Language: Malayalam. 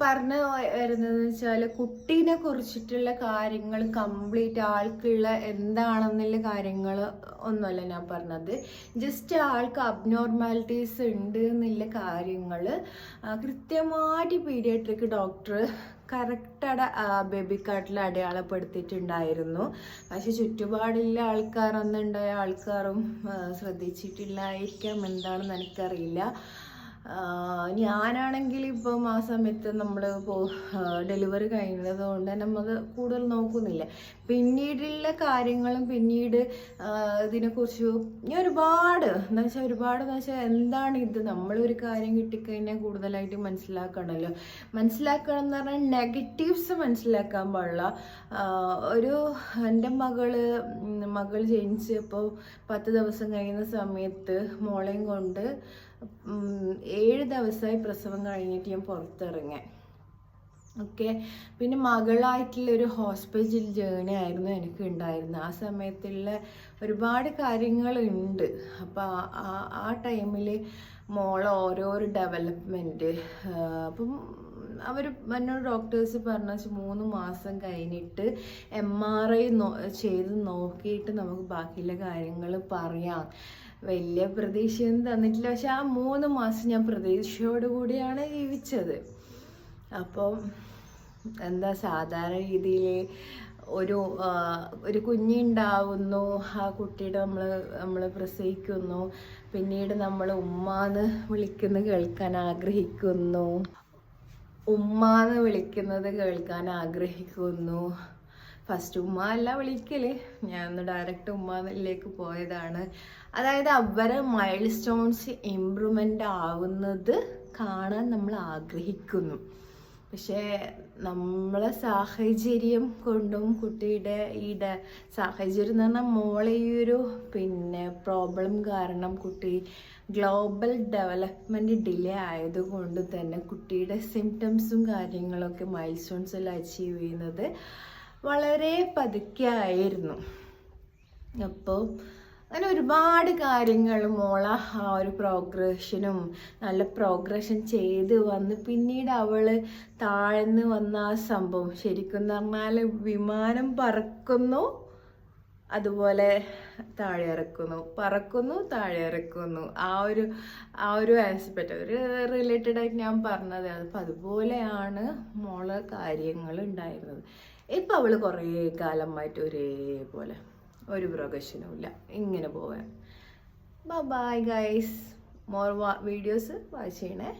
പറഞ്ഞു വരുന്നത് വെച്ചാൽ കുട്ടീനെ കുറിച്ചിട്ടുള്ള കാര്യങ്ങൾ കംപ്ലീറ്റ് ആൾക്കുള്ള എന്താണെന്നുള്ള കാര്യങ്ങൾ ഒന്നുമല്ല ഞാൻ പറഞ്ഞത്. ജസ്റ്റ് ആൾക്ക് അബ്നോർമാലിറ്റീസ് ഉണ്ട് എന്നുള്ള കാര്യങ്ങൾ കൃത്യമായിട്ട് പീഡിയാട്രിക് ഡോക്ടർ കറക്റ്റ് ബേബി കാർട്ടിൽ അടയാളപ്പെടുത്തിയിട്ടുണ്ടായിരുന്നു. പക്ഷെ ചുറ്റുപാടുള്ള ആൾക്കാരൊന്നുണ്ടായ ആൾക്കാരും ശ്രദ്ധിച്ചിട്ടില്ലായിരിക്കാം. എന്താണെന്ന് എനിക്കറിയില്ല. ഞാനാണെങ്കിൽ ഇപ്പം ആ സമയത്ത് നമ്മൾ ഇപ്പോൾ ഡെലിവറി കഴിഞ്ഞത് കൊണ്ട് തന്നെ നമ്മൾ കൂടുതൽ നോക്കുന്നില്ല. പിന്നീടുള്ള കാര്യങ്ങളും പിന്നീട് ഇതിനെക്കുറിച്ച് ഞാൻ ഒരുപാട് എന്താ വെച്ചാൽ ഒരുപാട് എന്ന് വെച്ചാൽ എന്താണ് ഇത്? നമ്മളൊരു കാര്യം കിട്ടിക്കഴിഞ്ഞാൽ കൂടുതലായിട്ട് മനസ്സിലാക്കണമല്ലോ മനസ്സിലാക്കണം എന്ന് പറഞ്ഞാൽ നെഗറ്റീവ്സ് മനസ്സിലാക്കാൻ പാടില്ല. ഒരു എന്റെ മകൾ മകൾ ജനിച്ചപ്പോൾ പത്ത് ദിവസം കഴിയുന്ന സമയത്ത് മോളെയും കൊണ്ട് ഏഴ് ദിവസമായി പ്രസവം കഴിഞ്ഞിട്ട് ഞാൻ പുറത്തിറങ്ങാൻ. ഓക്കെ. പിന്നെ മകളായിട്ടുള്ള ഒരു ഹോസ്പിറ്റൽ ജേണി ആയിരുന്നു എനിക്ക് ഉണ്ടായിരുന്നത്. ആ സമയത്തുള്ള ഒരുപാട് കാര്യങ്ങളുണ്ട്. അപ്പോൾ ആ ടൈമിൽ മോളെ ഓരോരോ ഡെവലപ്മെന്റ് അപ്പം അവർ എന്നോട് ഡോക്ടേഴ്സ് പറഞ്ഞ മൂന്ന് മാസം കഴിഞ്ഞിട്ട് എം ആർ ഐ ചെയ്ത് നോക്കിയിട്ട് നമുക്ക് ബാക്കിയുള്ള കാര്യങ്ങൾ പറയാം. വലിയ പ്രതീക്ഷയൊന്നും തന്നിട്ടില്ല. പക്ഷെ ആ മൂന്ന് മാസം ഞാൻ പ്രതീക്ഷയോട് കൂടിയാണ് ജീവിച്ചത്. അപ്പം എന്താ സാധാരണ രീതിയിൽ ഒരു ഒരു കുഞ്ഞുണ്ടാവുന്നു ആ കുട്ടിയുടെ നമ്മൾ നമ്മൾ പ്രസവിക്കുന്നു പിന്നീട് നമ്മൾ ഉമ്മാന്ന് വിളിക്കുന്നത് കേൾക്കാൻ ആഗ്രഹിക്കുന്നു. ഉമ്മാന്ന് വിളിക്കുന്നത് കേൾക്കാൻ ആഗ്രഹിക്കുന്നു. ഫസ്റ്റ് ഉമ്മ അല്ല വിളിക്കൽ. ഞാൻ ഒന്ന് ഡയറക്റ്റ് ഉമ്മയിലേക്ക് പോയതാണ്. അതായത് അവരെ മൈൽ സ്റ്റോൺസ് ഇമ്പ്രൂവ്മെന്റ് ആവുന്നത് കാണാൻ നമ്മൾ ആഗ്രഹിക്കുന്നു. പക്ഷേ നമ്മളെ സാഹചര്യം കൊണ്ടും കുട്ടിയുടെ ഈ സാഹചര്യം എന്ന് പറഞ്ഞാൽ മോളെ ഈ ഒരു പിന്നെ പ്രോബ്ലം കാരണം കുട്ടി ഗ്ലോബൽ ഡെവലപ്മെന്റ് ഡിലേ ആയതുകൊണ്ട് തന്നെ കുട്ടിയുടെ സിംറ്റംസും കാര്യങ്ങളൊക്കെ മൈൽ സ്റ്റോൺസിൽ അച്ചീവ് ചെയ്യുന്നത് വളരെ പതുക്കെ ആയിരുന്നു. അപ്പോൾ അങ്ങനെ ഒരുപാട് കാര്യങ്ങൾ മോള ആ ഒരു പ്രോഗ്രഷനും നല്ല പ്രോഗ്രഷൻ ചെയ്ത് വന്ന് പിന്നീട് അവൾ താഴ്ന്ന് വന്ന ആ സംഭവം. ശരിക്കും പറഞ്ഞാൽ വിമാനം പറക്കുന്നു അതുപോലെ താഴെ ഇറക്കുന്നു. പറക്കുന്നു താഴെ ഇറക്കുന്നു. ആ ഒരു ആ ഒരു ആസ്പെക്റ്റ് ഒരു റിലേറ്റഡായിട്ട് ഞാൻ പറഞ്ഞത്. അപ്പം അതുപോലെയാണ് മോൾ കാര്യങ്ങൾ ഉണ്ടായിരുന്നത്. ഇപ്പം അവൾ കുറേ കാലമായിട്ട് ഒരേപോലെ ഒരു പ്രൊഗഷനും ഇല്ല. ഇങ്ങനെ പോവാൻ bye guys more videos watch ചെയ്യണേ.